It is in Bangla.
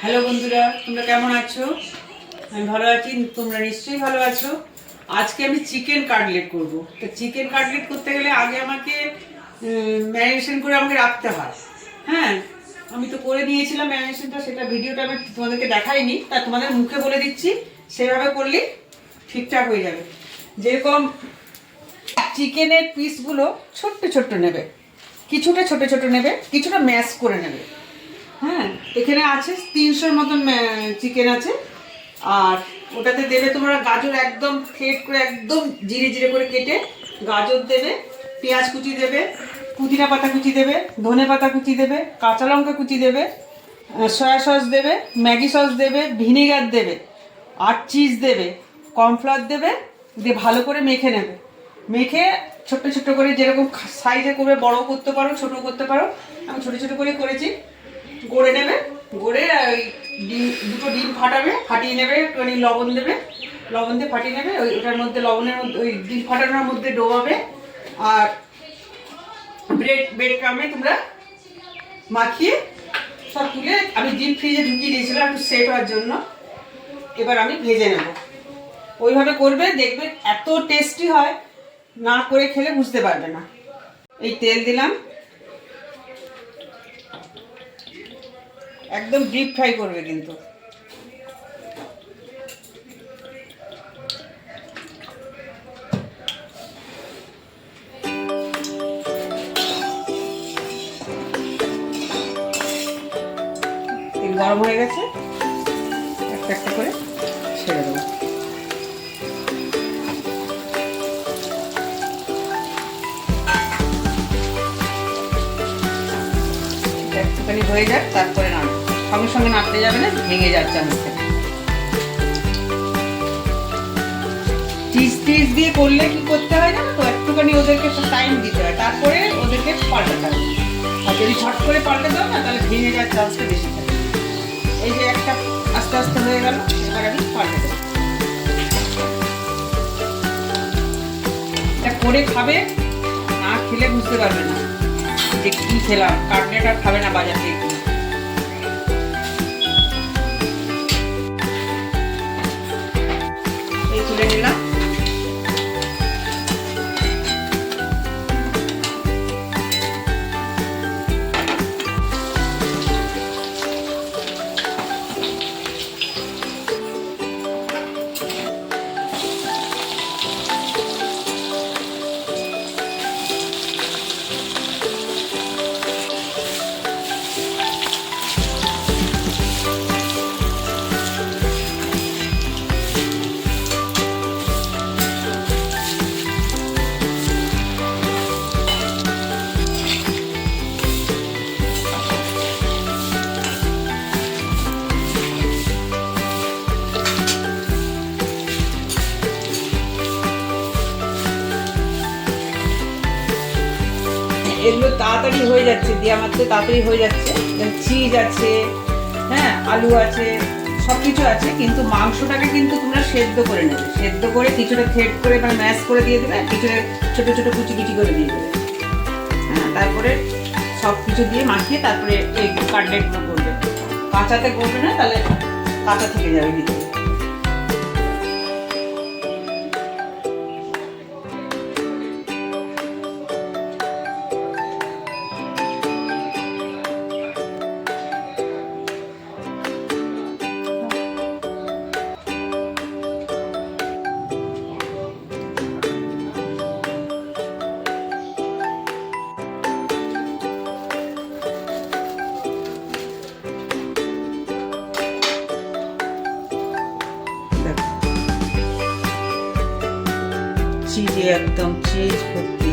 হ্যালো বন্ধুরা, তোমরা কেমন আছো? আমি ভালো আছি, তোমরা নিশ্চয়ই ভালো আছো। আজকে আমি চিকেন কাটলেট করব। তো চিকেন কাটলেট করতে গেলে আগে আমাকে ম্যারিনেশন করে আমাকে রাখতে হয়। হ্যাঁ আমি তো করে নিয়েছিলাম ম্যারিনেশনটা সেটা ভিডিওটা আমি তোমাদেরকে দেখাইনি, তা তোমাদের মুখে বলে দিচ্ছি, সেভাবে করলে ঠিকঠাক হয়ে যাবে। যেরকম চিকেনের পিসগুলো ছোট্ট ছোট্ট নেবে। কিছুটা ছোট ছোট নেবে, কিছুটা ম্যাশ করে নেবে। হ্যাঁ এখানে আছে তিনশোর মতন চিকেন আছে। আর ওটাতে দেবে তোমরা গাজর একদম ফেট করে, একদম জিরে জিরে করে কেটে গাজর দেবে, পেঁয়াজ কুচি দেবে, পুদিনা পাতা কুচি দেবে, ধনে পাতা কুচি দেবে, কাঁচা লঙ্কা কুচি দেবে সয়া সস দেবে, ম্যাগি সস দেবে, ভিনেগার দেবে, আর চিজ দেবে কর্নফ্লাওয়ার দেবে, দিয়ে ভালো করে মেখে নেবে। মেখে ছোট্ট ছোট্ট করে যেরকম সাইজে করে বড় করতে পারো, ছোট করতে পারো, আমি ছোট ছোট করে করেছি। গড়ে নেবে, গড়ে ওই ডিম, দুটো ডিম ফাটাবে, ফাটিয়ে নেবে, একটুখানি লবণ দেবে। লবণ দিয়ে ফাটিয়ে নেবে, ওই ওটার মধ্যে লবণের মধ্যে, ওই ডিম ফাটানোর মধ্যে ডোবাবে। আর ব্রেড ব্রেড ক্রামে তোমরা মাখিয়ে সব তুলে, আমি ডিম ফ্রিজে ঢুকিয়ে দিয়েছিলাম, একটু সেট হওয়ার জন্য। এবার আমি ভেজে নেব। ওইভাবে করবে, দেখবে এত টেস্টি হয়। না করে খেলে বুঝতে পারবে না। এই তেল দিলাম। একদম ডিপ ফ্রাই করবে কিন্তু। গরম হয়ে গেছে। একটা একটা করে ছেড়ে দেবো। একটুখানি হয়ে যাক, তারপরে নাড়বো সঙ্গে সঙ্গে নাড়তে যাবে না, ভেঙে যাচ্ছে থেকে চিজ টিজ দিয়ে করলে কি করতে হয় না তো? একটুখানি ওদেরকে টাইম দিতে হয়। তারপরে ওদেরকে পাল্টাতে হবে। আর যদি ঝট করে পাল্টে দাও না, তাহলে ভেঙে যাওয়ার চান্সটা বেশি থাকে এই যে একটা আস্তে আস্তে হয়ে গেল, এবার আমি পাল্টে এটা করে খাবে, না খেলে বুঝতে পারবে না। যে কী খেলাম কাটলেট খাবে না বাজার? থেকে এগুলো তাড়াতাড়ি হয়ে যাচ্ছে, দিয়ে আমার তো তাড়াতাড়ি হয়ে যাচ্ছে। চিজ আছে হ্যাঁ আলু আছে সব কিছু আছে, কিন্তু মাংসটাকে কিন্তু তোমরা সেদ্ধ করে নেবে। সেদ্ধ করে কিছুটা থেট করে মানে ম্যাশ করে দিয়ে দেবে কিছুটা ছোটো ছোটো কুচি কুচি করে দিয়ে দেবে। হ্যাঁ তারপরে সব কিছু দিয়ে মাখিয়ে তারপরে এই কাটলেটগুলো করবে। কাঁচাতে করবে না, তাহলে কাঁচা থেকে যাবে ভিতরে। চিজে একদম চিজ ভর্তি।